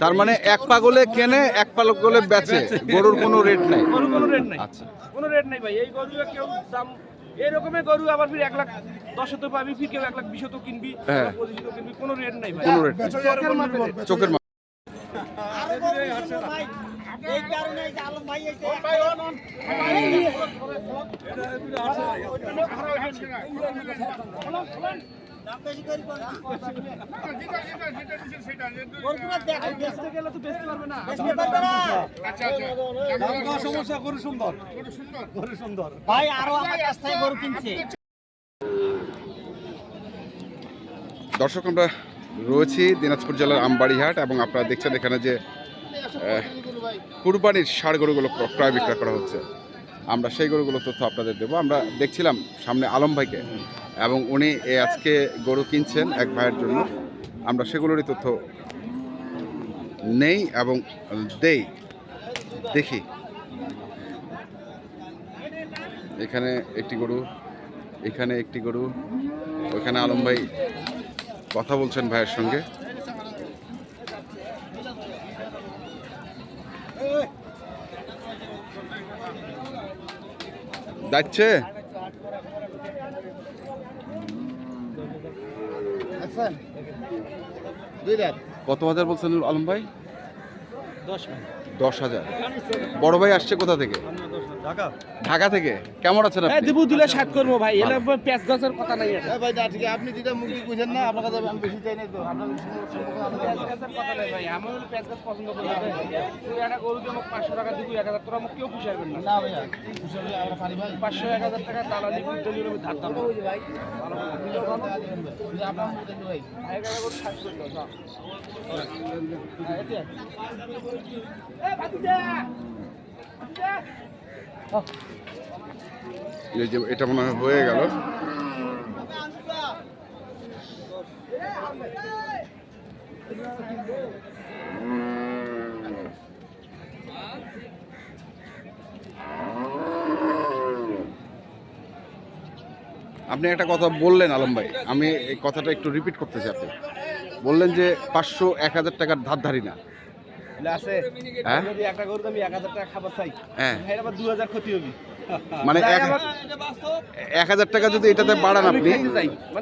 তার মানে এক পাগলে কেনে এক পাগলে বেচে। গরুর কোনো রেট নাই। গরু কোনো রেট নাই। আচ্ছা। কোনো রেট নাই ভাই। এই গরু কেউ দাম এই রকমের গরু আবার ফির এক লাখ দশে তো পাবি ফির কেউ এক লাখ বিশে তো কিনবি হ্যাঁ। পঁচিশে তো কিনবি কোনো রেট নাই ভাই। কোনো রেট নেই। চোখের চোখের মা- বেচতে গেলে তো বেচতে পারবে না সমস্যা গরু সুন্দর গরু সুন্দর ভাই আরও আমার কাছ থেকে গরু কিনছে। দর্শক আমরা রয়েছি দিনাজপুর জেলার আমবাড়িহাট এবং আপনারা দেখছেন এখানে যে কুরবানির ষাড় গরুগুলো ক্রয় বিক্রয় করা হচ্ছে। আমরা সেই গরুগুলোর তথ্য আপনাদের দেবো। আমরা দেখছিলাম সামনে আলম ভাইকে এবং উনি আজকে গরু কিনছেন এক ভাইয়ের জন্য। আমরা সেগুলোরই তথ্য নেই এবং দেই। দেখি। এখানে একটি গরু, এখানে একটি গরু। ওইখানে আলম ভাই কথা বলছেন ভাইয়ের সঙ্গে। যাচ্ছে? কত হাজার বলছেন আলম ভাই? দশ ভাই দশ হাজার। বড় ভাই আসছে কোথা থেকে? ঢাকা ঢাকা থেকে কেমন আছেন এই আপনি দেবু দিলে ষাট করব ভাই এলে পেঁচ গাছের কথা নাই এটা ভাই না ঠিক আপনি যেটা মুরগি বুঝেন না আপনার কাছে আমি বেশি চাই না তো আপনার গাছের কথা নাই ভাই আমি হলো পেঁচ গাছ পছন্দ করি না। তুই একটা গরু দিয়ে আমাকে পাঁচশো টাকা দিবি এক হাজার তোরা আমাকে কেউ পুষাইবেন না না খুশি হলে আমরা পারি ভাই পাঁচশো এক হাজার টাকা দালালি করতে গেলে আমি ধার দাম ভাই আপনার ভাই হাজার করে ষাট করে দাও যাও। হ্যাঁ, এতে। এই, ভাতিজা! ভাতিজা! এটা মনে হয় গেল। আপনি একটা কথা বললেন আলম ভাই, আমি এই কথাটা একটু রিপিট করতে চাই বললেন যে পাঁচশো এক হাজার টাকার ধার ধারি না মানে এক হাজার টাকা যদি এটাতে বাড়ান আপনি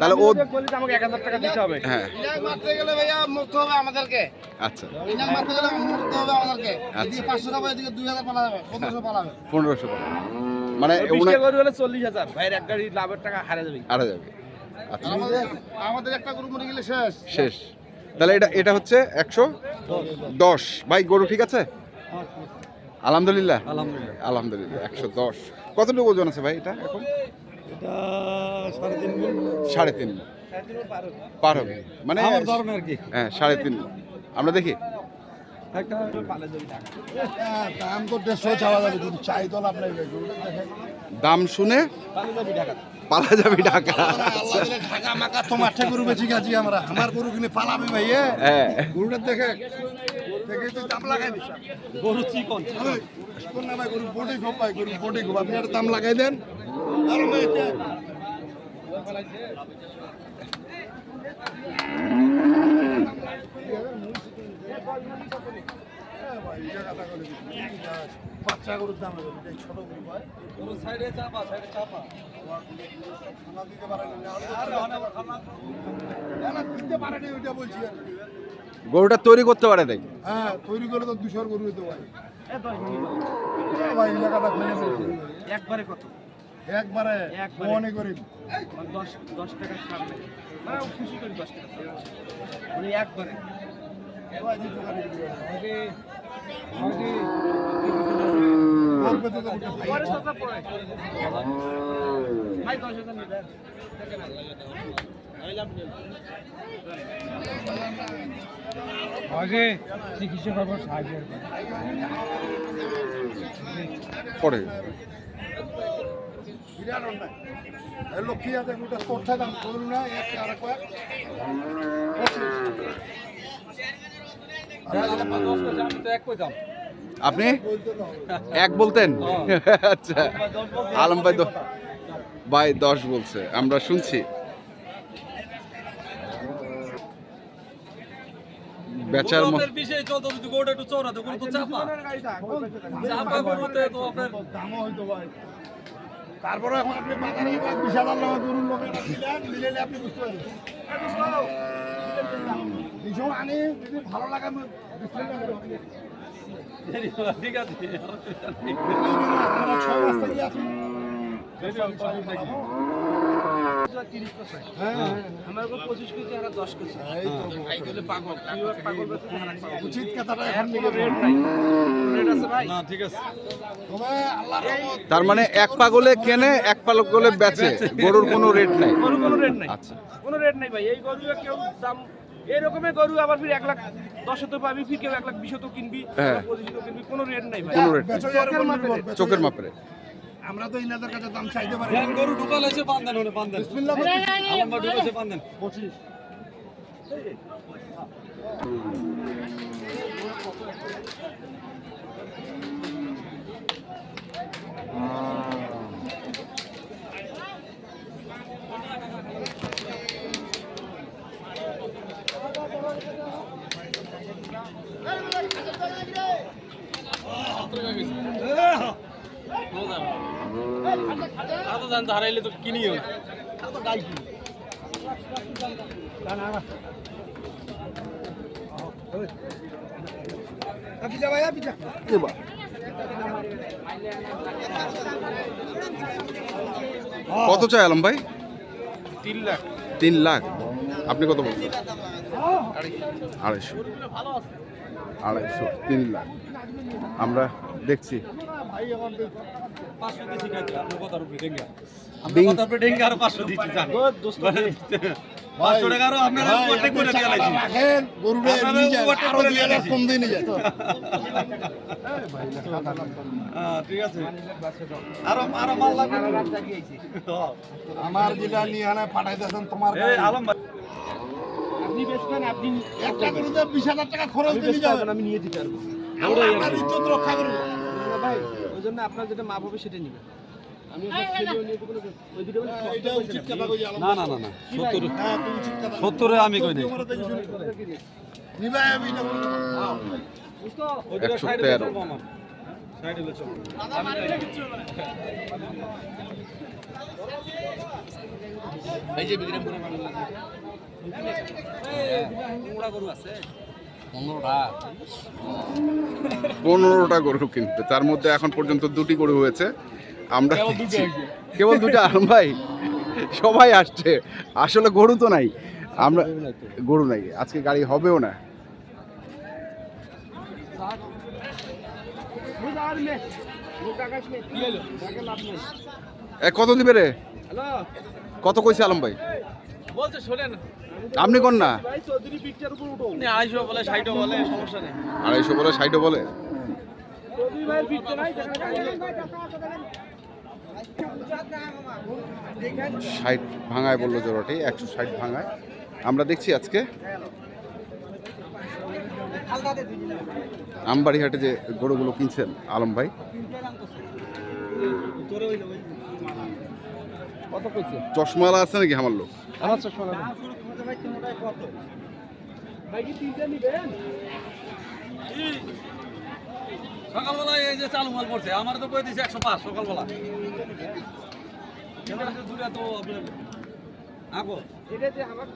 তাহলে ও টাকা দিতে হবে। হ্যাঁ। আমাদেরকে। আচ্ছা। পনেরোশো মানে চল্লিশ হাজার। ভাইয়ের এক গাড়ি লাভের টাকা হারা যাবে। আড়া যাবে। আচ্ছা। আমাদের আমাদের একটা গরু মরে গেলে শেষ। শেষ। তাহলে এটা এটা হচ্ছে একশো দশ। ভাই গরু ঠিক আছে? আলহামদুলিল্লাহ। আলহামদুলিল্লাহ। আলহামদুলিল্লাহ একশো দশ। কতটুকু ওজন আছে ভাই এটা এখন? সাড়ে তিন সাড়ে তিন পার হবে। মানে আমার ধরনের আর কি। হ্যাঁ সাড়ে তিন আমরা দেখি। দাম শুনে পালা যাবি ঢাকা। ঢাকা মাকা তো মাঠে গরু বেঁচে গেছি আমরা। আমার গরু কিনে পালাবে ভাই এ। হ্যাঁ। গরুটা দেখে দেখে তুই দাম লাগাই দিস। গরু চিকন চিকন। না ভাই গরু বডি গরু বডি খুব আপনি একটা দাম লাগাই দেন। আর ভাই এটা- বাচ্চা গরুর দাম ছোট গরু ভাই গরু সাইডে চাপা সাইডে চাপা খানা দিতে পারে না না না দিতে পারে ওইটা বলছি আর গরুটা তৈরি করতে পারে নাই? হ্যাঁ তৈরি করলে তো দুশোর গরু হতে পারে ভাই এলাকাটা ফেলে একবারে কত? একবারে। মনে করি। মানে দশ দশ টাকা ছাড় মানে খুশি করি দশ টাকা। মানে একবারে। চিকিৎসা করব সাহায্য পরে লক্ষ্মী আছে ওটা করতে দাম? করুন না এক আর কয়েক। আপনি? এক বলতেন? আচ্ছা। আলম ভাই দ- ভাই দশ বলছে আমরা শুনছি। বেচার মতো বিষয়ে চলতো যদি গোটা একটু চৌড়াতে কোনো তো চাপা। চাপা গরুতে তো আপনার দামও হয়তো ভাই তারপরে এখন আপনি বাজারে এক বিশ গরুর লোক দিলেন দিলেন আপনি বুঝতে পারবেন। দুশো আনি যদি ভালো লাগে আমি discount করে দেবো। ঠিক আছে। আমরা ছয় মাস থেকে আছি হ্যাঁ হ্যাঁ উচিত কথাটা এখন রেট নাই। তার মানে এক পাগলে কেনে এক পাগলে বেচে। গরুর কোনো রেট নাই। গরু কোনো রেট নাই। আচ্ছা। কোনো রেট নাই ভাই। এই গরু কেউ দাম এই রকমের গরু আবার ফির এক লাখ দশত পাবি ফির কেউ এক লাখ বিশত কিনবি হ্যাঁ। পঁচিশত কিনবি কোনো রেট নাই ভাই। কোনো রেট চোখের। মাপে আমরা তো ইনাদের কাছে দাম চাইতে পারি গরু ঢুকাল এসে বান্ধেন হলে বান্ধেন। বিসমিল্লাহ ঢুকেছে বান্ধেন। পঁচিশ। আতো জান তো হারাইলে তো কিনিও কত চাই আলম ভাই? তিন লাখ। তিন লাখ। আপনি কত বলছেন? আড়াইশো। আড়াইশো তিন লাখ। আমরা দেখছি। যান। হ্যাঁ ঠিক আছে। আরও আরও মাল লাগবে। আমার যেটা নিয়ে পাঠাইতেছেন তোমার আলম আপনি বেচবেন আপনি একটা গরুতে বিশ হাজার টাকা খরচ আমি দিয়ে যাবেন। আমি নিয়ে দিতে পারব। আমরা ইজ্জত রক্ষা করব ভাই জন্য আপনার যেটা মাপ হবে সেটা নিবেন না, না না না সত্তর হ্যাঁ আমি কই নাই একশো তেরো। চলবো আমার সাইডে চলবো পনেরোটা। গরু কিনতে। তার মধ্যে এখন পর্যন্ত দুটি গরু হয়েছে। আমরা কেবল দুটো আলম ভাই সবাই আসছে। আসলে গরু তো নাই। আমরা গরু নাই আজকে গাড়ি হবেও না। কত দিবে রে? কত কইছে আলম ভাই? বলছে শোনেন। আপনি কোন না? ভাই চৌধুরী পিকচার উপর উঠো আড়াইশো বলে ষাটও বলে সমস্যা নেই। আড়াইশো বলে ষাটও বলে? চৌধুরী ভাই পিকচার নাই যেখানে গাড়ি নেই। ষাট ভাঙায় বলল জোড়াটি একশো ষাট ভাঙায়। আমরা দেখছি আজকে। আমবাড়িহাটে যে গরুগুলো কিনছেন আলম ভাই। চশমালা আছে নাকি আমার লোক? আমার চশমা লাগবে ভাই কি তিনটা নিবেন? সকালবেলা এই যে চালু মাল পড়ছে আমার তো কই দিছে একশো পাঁচ সকালবেলা। দূরে তো আগো। এটা যে আমার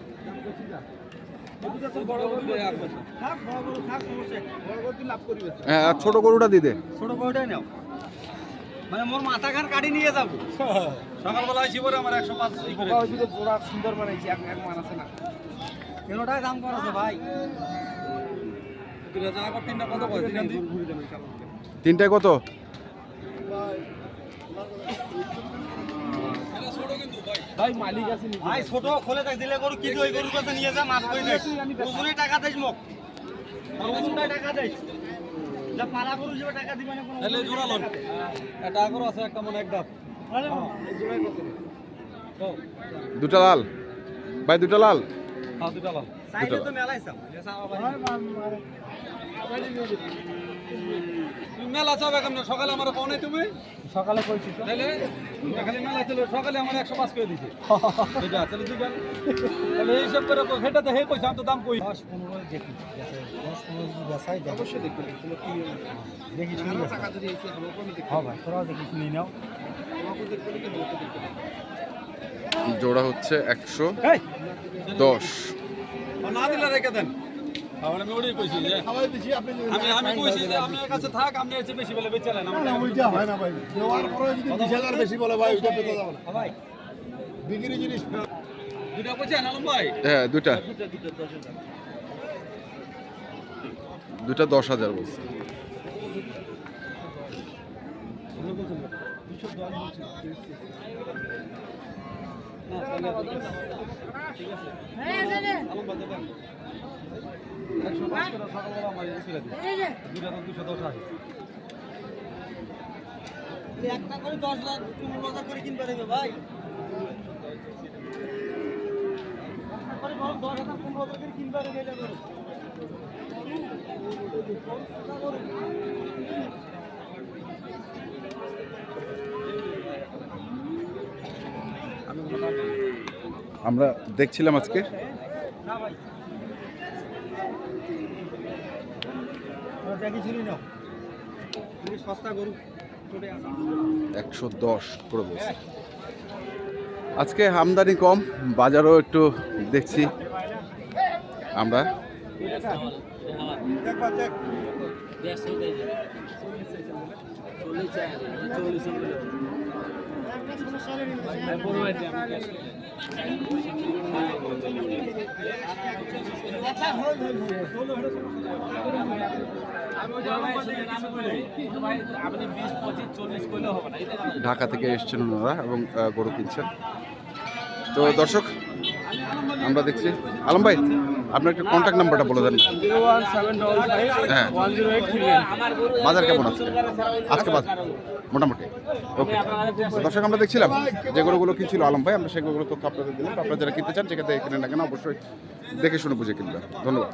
হ্যাঁ ছোট গরুটা দিতে ছোট গরুটাই নাও। মানে মোর মাথা খান কাটি নিয়ে যাব। সকালবেলা আইছি পরে আমার একশো পাঁচ ই করে ওই দিকে জোড়া সুন্দর বানাইছি এক এক মান আছে না। কেনটাই দাম করেছে ভাই? দুই তিনটা কত ভাই। মালিক আছে ভাই ছোট খোলে দেখ দিলে গরু কি ওই গরুর কাছে নিয়ে যা মাছ কই দে। ওজনে টাকা দেস মোক। ওজনে টাকা দেস যা পালা গরু যাবে টাকা দিবে না কোনো তাহলে জোড়া লন। এটা আছে একটা মনে এক দুটা লাল। ভাই দুটা লাল। হ্যাঁ দুটা লাল। তুমি মেলা চাবে কেমন সকালে আমার পাও নাই তুমি? সকালে কইছি তাহলে খালি মেলা ছিল সকালে আমার একশো পাঁচ করে দিছে। দুইটা তাহলে তাহলে এই সব করে সেটা তো হে কইছে আমি তো দাম কই দশ পনেরো দেখি দশ পনেরো বেসাই অবশ্যই দেখি টাকা যদি হ্যাঁ ভাই তোরাও দেখি শুনি নাও। জোড়া হচ্ছে একশো দশ। না দিলে রেখে দেন। আমি ওটাই কইছি যে খাওয়াই দিছি আপনি যদি আমি আমি কইছি যে আপনার কাছে থাক আপনি এসে বেশি বলে না, না, ওইটা হয় না ভাই। দেওয়ার পরে যদি বিশ বলে ভাই ওইটা পেতে যাবে না। হ্যাঁ ভাই। বিক্রি জিনিস দুইটা কইছেন আলম ভাই? হ্যাঁ দুটা দুটো দুটো দশ হাজার। বলছে। দেবেন একশো পাঁচ করে সকালবেলা আমার এই ছেলে দিই দুইটা তো দুশো দশ আছে। একটা করে দশ লাখ পনেরো হাজার করে কিনবে দেবে ভাই। করে দশ হাজার পনেরো হাজার করে কিনবে দেবে এটা করে। আমরা দেখছিলাম আজকে। দেখি শুনি নাও তুমি সস্তা গরু চলে আসা একশো দশ করে বলছে। আজকে আমদানি কম বাজারও একটু দেখছি। আমরা ঢাকা থেকে এসছেন ওনারা এবং গরু কিনছেন। তো দর্শক, আমরা দেখছি। আলম ভাই, আপনার একটু কন্ট্যাক্ট নাম্বারটা বলে দেন। হ্যাঁ। বাজার কেমন আছে? আজকে বাজার মোটামুটি। ওকে দর্শক, আমরা দেখছিলাম যে গরুগুলো কিনছিল আলম ভাই, আমরা সেই গরুগুলো তথ্য আপনাদের দিলাম। আপনারা যারা কিনতে চান সেখান থেকে কিনে না কেন অবশ্যই দেখে শুনে বুঝে কিনবেন। ধন্যবাদ।